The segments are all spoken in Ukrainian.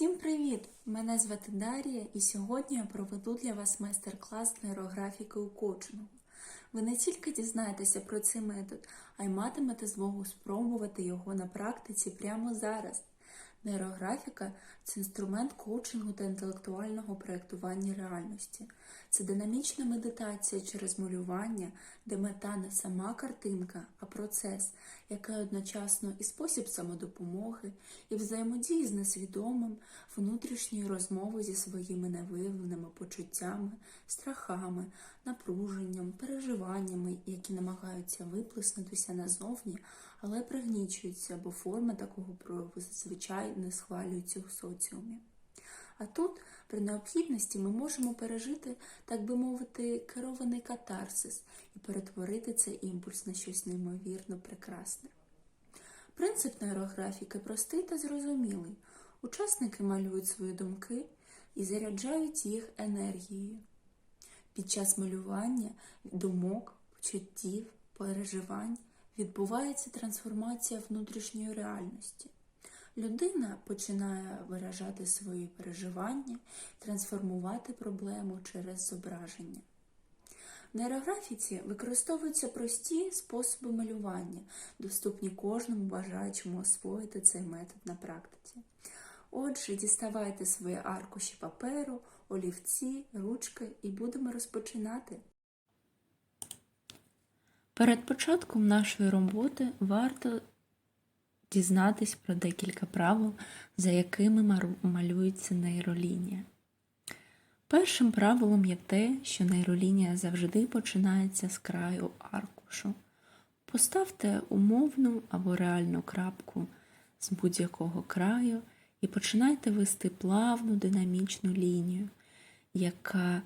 Всім привіт! Мене звати Дарія, і сьогодні я проведу для вас майстер-клас нейрографіки у коучингу. Ви не тільки дізнаєтеся про цей метод, а й матимете змогу спробувати його на практиці прямо зараз. Нейрографіка це інструмент коучингу та інтелектуального проєктування реальності. Це динамічна медитація через малювання, де мета не сама картинка, а процес, який одночасно і спосіб самодопомоги, і взаємодії з несвідомим, внутрішньої розмови зі своїми невиявленими почуттями, страхами, напруженням, переживаннями, які намагаються виплеснутися назовні, але пригнічуються, бо форми такого прояву зазвичай не схвалюються у соціумі. А тут, при необхідності, ми можемо пережити, так би мовити, керований катарсис і перетворити цей імпульс на щось неймовірно прекрасне. Принцип нейрографіки простий та зрозумілий. Учасники малюють свої думки і заряджають їх енергією. Під час малювання думок, почуттів, переживань відбувається трансформація внутрішньої реальності. Людина починає виражати свої переживання, трансформувати проблему через зображення. В нейрографіці використовуються прості способи малювання, доступні кожному бажаючому освоїти цей метод на практиці. Отже, діставайте свої аркуші паперу, олівці, ручки і будемо розпочинати. Перед початком нашої роботи варто дізнатись про декілька правил, за якими малюється нейролінія. Першим правилом є те, що нейролінія завжди починається з краю аркушу. Поставте умовну або реальну крапку з будь-якого краю і починайте вести плавну динамічну лінію, яка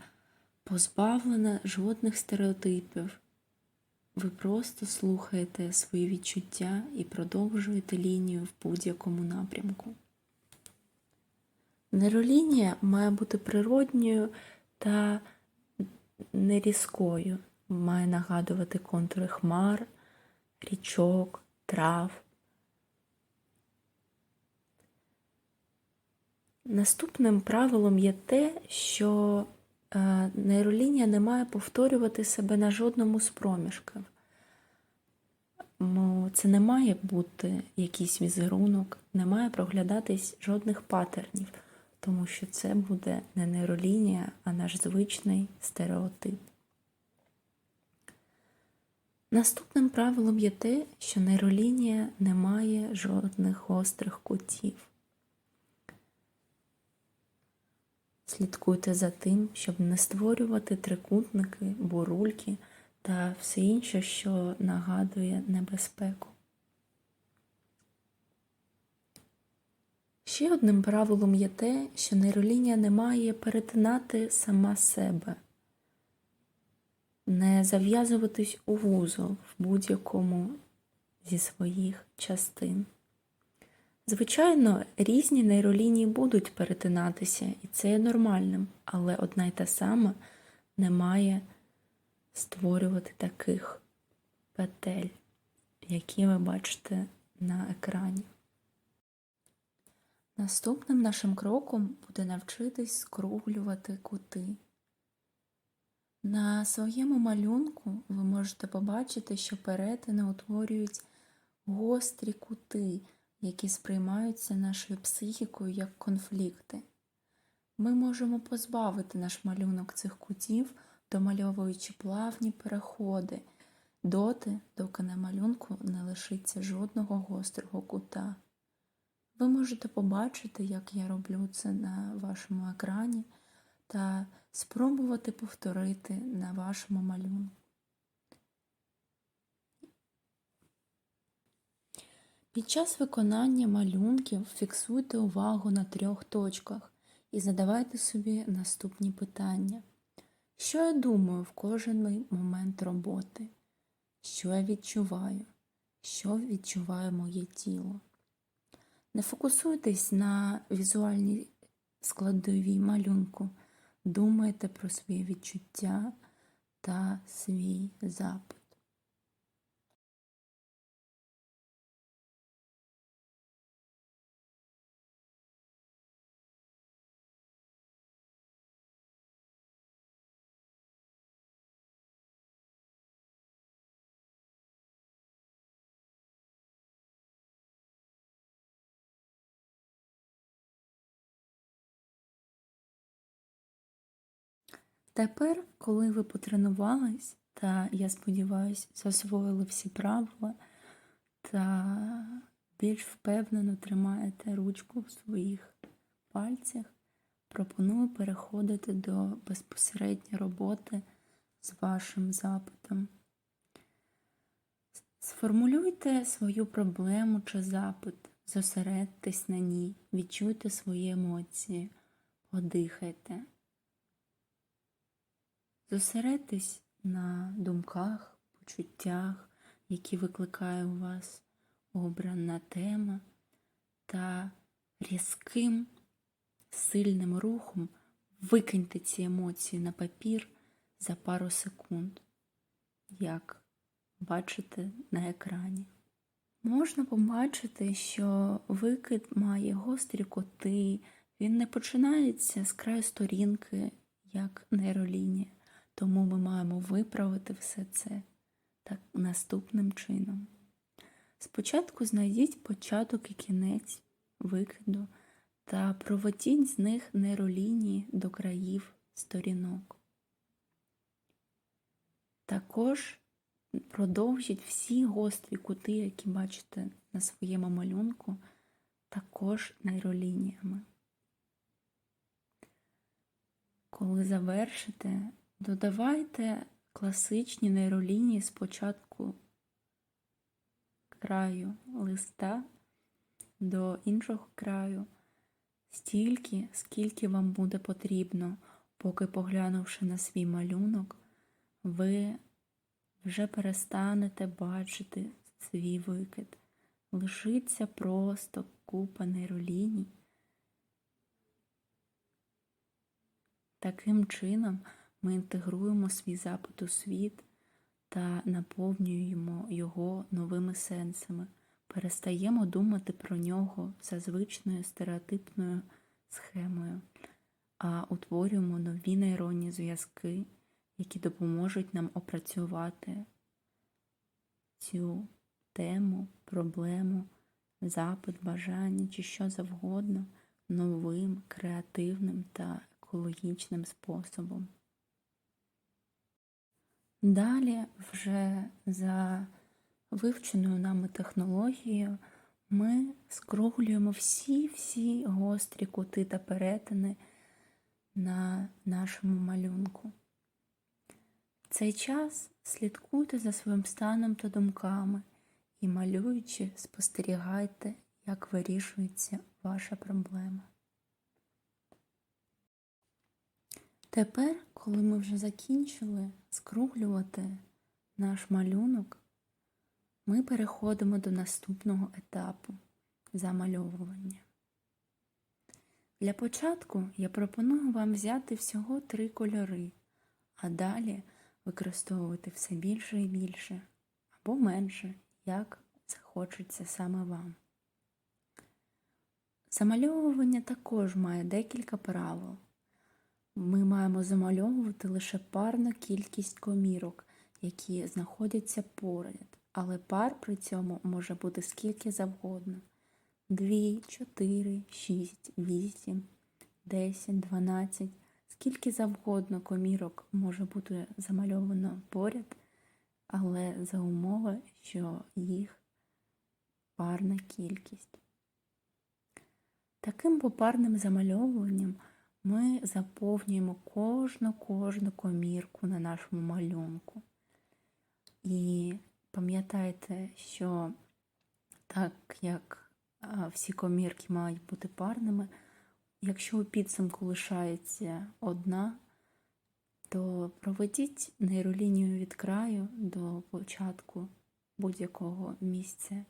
позбавлена жодних стереотипів. Ви просто слухаєте свої відчуття і продовжуєте лінію в будь-якому напрямку. Нейролінія має бути природньою та нерізкою, має нагадувати контури хмар, річок, трав. Наступним правилом є те, що е, нейролінія не має повторювати себе на жодному з проміжків. Це не має бути якийсь візерунок, не має проглядатись жодних патернів, тому що це буде не нейролінія, а наш звичний стереотип. Наступним правилом є те, що нейролінія не має жодних гострих кутів. Слідкуйте за тим, щоб не створювати трикутники, бурульки та все інше, що нагадує небезпеку. Ще одним правилом є те, що нейролінія не має перетинати сама себе, не зав'язуватись у вузол в будь-якому зі своїх частин. Звичайно, різні нейролінії будуть перетинатися, і це є нормальним, але одна й та сама не має створювати таких петель, які ви бачите на екрані. Наступним нашим кроком буде навчитись скруглювати кути. На своєму малюнку ви можете побачити, що перетини утворюють гострі кути, які сприймаються нашою психікою як конфлікти. Ми можемо позбавити наш малюнок цих кутів, домальовуючи плавні переходи, доти, доки на малюнку не лишиться жодного гострого кута. Ви можете побачити, як я роблю це на вашому екрані, та спробувати повторити на вашому малюнку. Під час виконання малюнків фіксуйте увагу на трьох точках і задавайте собі наступні питання. Що я думаю в кожен момент роботи? Що я відчуваю? Що відчуває моє тіло? Не фокусуйтесь на візуальній складовій малюнку, думайте про свої відчуття та свій запит. Тепер, коли ви потренувались, та я сподіваюся, засвоїли всі правила та більш впевнено тримаєте ручку в своїх пальцях, пропоную переходити до безпосередньої роботи з вашим запитом. Сформулюйте свою проблему чи запит, зосередьтесь на ній, відчуйте свої емоції, подихайте. Зосередьтесь на думках, почуттях, які викликає у вас обрана тема, та різким, сильним рухом викиньте ці емоції на папір за пару секунд, як бачите на екрані. Можна побачити, що викид має гострі коти, він не починається з краю сторінки, як нейролінія. Тому ми маємо виправити все це так наступним чином. Спочатку знайдіть початок і кінець викиду та проведіть з них нейролінії до країв сторінок. Також продовжіть всі гострі кути, які бачите на своєму малюнку, також нейролініями. Коли завершите, додавайте класичні нейролінії спочатку краю листа до іншого краю стільки, скільки вам буде потрібно, поки поглянувши на свій малюнок, ви вже перестанете бачити свій викид. Лишиться просто купа нейроліній. Таким чином ми інтегруємо свій запит у світ та наповнюємо його новими сенсами, перестаємо думати про нього за звичною стереотипною схемою, а утворюємо нові нейронні зв'язки, які допоможуть нам опрацювати цю тему, проблему, запит, бажання чи що завгодно новим, креативним та екологічним способом. Далі, вже за вивченою нами технологією, ми скруглюємо всі-всі гострі кути та перетини на нашому малюнку. Цей час слідкуйте за своїм станом та думками і, малюючи, спостерігайте, як вирішується ваша проблема. Тепер, коли ми вже закінчили скруглювати наш малюнок, ми переходимо до наступного етапу замальовування. Для початку я пропоную вам взяти всього три кольори, а далі використовувати все більше і більше або менше, як захочеться саме вам. Замальовування також має декілька правил. Ми маємо замальовувати лише парну кількість комірок, які знаходяться поряд, але пар при цьому може бути скільки завгодно: 2, 4, 6, 8, 10, 12, скільки завгодно комірок може бути замальовано поряд, але за умови, що їх парна кількість. Таким попарним замальовуванням ми заповнюємо кожну кожну комірку на нашому малюнку. І пам'ятайте, що так як всі комірки мають бути парними, якщо у підсумку лишається одна, то проведіть нейролінію від краю до початку будь-якого місця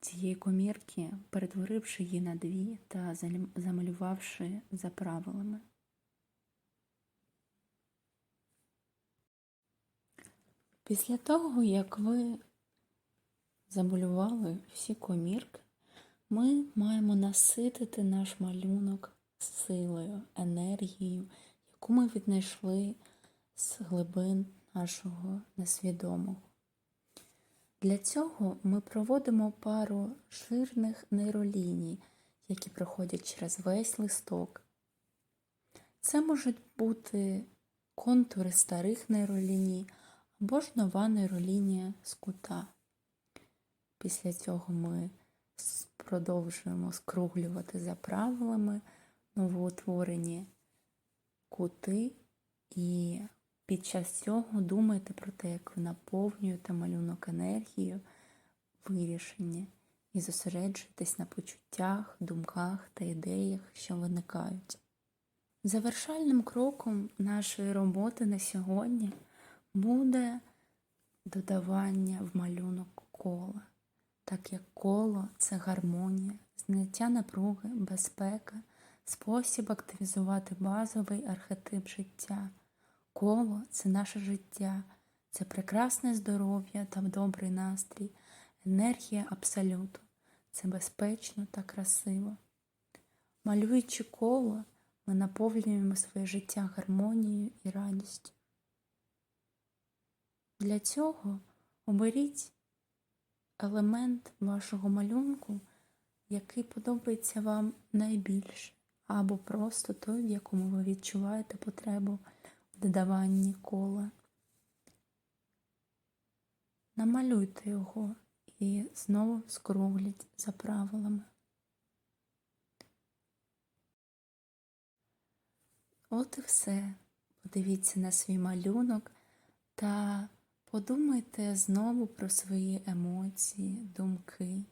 цієї комірки, перетворивши її на дві та замалювавши за правилами. Після того, як ви замалювали всі комірки, ми маємо наситити наш малюнок силою, енергією, яку ми віднайшли з глибин нашого несвідомого. Для цього ми проводимо пару жирних нейроліній, які проходять через весь листок. Це можуть бути контури старих нейроліній або ж нова нейролінія з кута. Після цього ми продовжуємо скруглювати за правилами новоутворені кути і під час цього думайте про те, як ви наповнюєте малюнок енергією вирішення і зосереджуєтесь на почуттях, думках та ідеях, що виникають. Завершальним кроком нашої роботи на сьогодні буде додавання в малюнок кола, так як коло це гармонія, зняття напруги, безпека, спосіб активізувати базовий архетип життя. Коло це наше життя, це прекрасне здоров'я та добрий настрій, енергія абсолюту, це безпечно та красиво. Малюючи коло, ми наповнюємо своє життя гармонією і радістю. Для цього оберіть елемент вашого малюнку, який подобається вам найбільше, або просто той, в якому ви відчуваєте потребу додаванні кола. Намалюйте його і знову скругліть за правилами. От і все. Подивіться на свій малюнок та подумайте знову про свої емоції, думки,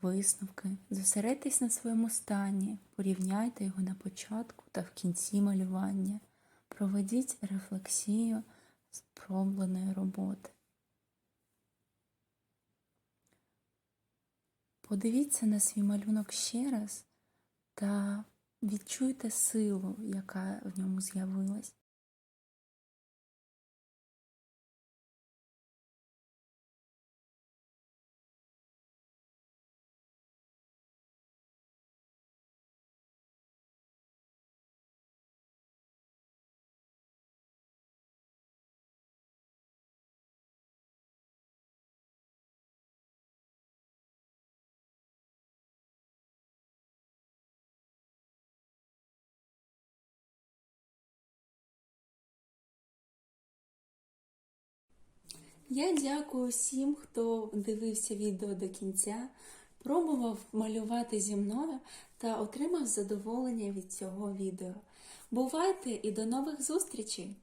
висновки. Зосередьтесь на своєму стані, порівняйте його на початку та в кінці малювання. Проведіть рефлексію спробленої роботи. Подивіться на свій малюнок ще раз та відчуйте силу, яка в ньому з'явилась. Я дякую всім, хто дивився відео до кінця, пробував малювати зі мною та отримав задоволення від цього відео. Бувайте і до нових зустрічей!